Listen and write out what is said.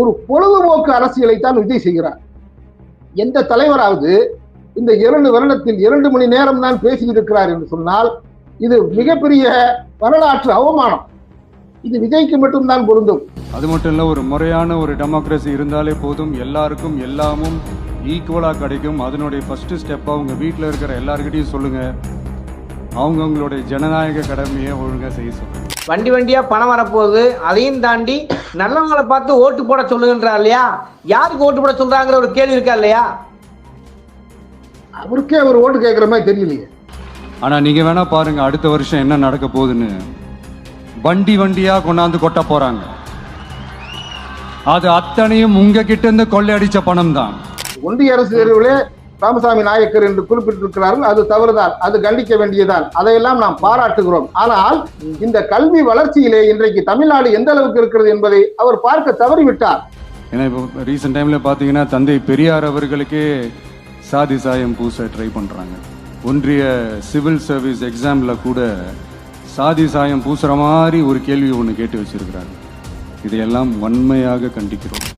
ஒரு பொழுதுபோக்கு அரசியலை தான் விஜய் செய்கிறார். எந்த தலைவராவது இந்த இரண்டு வருடத்தில் இரண்டு மணி நேரம் தான் பேசியிருக்கிறார் என்று சொன்னால் இது மிகப்பெரிய வரலாற்று அவமானம். இது விஜய்க்கு மட்டும்தான் பொருந்தும். அது மட்டும் இல்ல ஒரு முறையான ஒரு டெமோக்ரஸி இருந்தாலே போதும். எல்லாருக்கும் எல்லாமும் ஈக்குவலாக கிடைக்கும். அதனுடைய ஃபர்ஸ்ட் ஸ்டெப்பாக அவங்க வீட்டில் இருக்கிற எல்லாருக்கிட்டையும் சொல்லுங்கள் அவங்கவுங்களுடைய ஜனநாயக கடமையை ஒழுங்காக செய்ய சொல்லுங்கள் வண்டி வண்டியா பணம் வரப்போகுது அதையும் தாண்டி நல்லவங்களை பார்த்து ஓட்டு போட சொல்லுகின்றார் இல்லையா? யாருக்கு ஓட்டு போட சொல்றாங்கிற ஒரு கேள்வி இருக்கா இல்லையா? அவருக்கே அவர் ஓட்டு கேட்கிற மாதிரி தெரியலையே. ஆனால் நீங்கள் வேணால் பாருங்கள் அடுத்த வருஷம் என்ன நடக்க போகுதுன்னு. வண்டி வண்டியாக கொண்டாந்து கொட்ட போகிறாங்க அது அத்தனையும் உங்ககிட்ட இருந்து கொள்ளையடிச்ச பணம் தான் ஒன்றிய அரசு தேர்விலே ராமசாமி நாயக்கர் என்று குறிப்பிட்டிருக்கிறார்கள். அது தவறுதான். அது கண்டிக்க வேண்டியதான் அதையெல்லாம் நாம் பாராட்டுகிறோம். ஆனால் இந்த கல்வி வளர்ச்சியிலே இன்றைக்கு தமிழ்நாடு எந்த அளவுக்கு இருக்கிறது என்பதை அவர் பார்க்க தவறிவிட்டார். ஏன்னா இப்போ ரீசெண்ட் டைமில் பார்த்தீங்கன்னா தந்தை பெரியார் அவர்களுக்கே சாதி சாயம் பூச ட்ரை பண்ணுறாங்க ஒன்றிய சிவில் சர்வீஸ் எக்ஸாமில் கூட சாதி சாயம் பூசுகிற மாதிரி ஒரு கேள்வி ஒன்று கேட்டு வச்சிருக்கிறாங்க இதையெல்லாம் வன்மையாக கண்டிக்கிறோம்.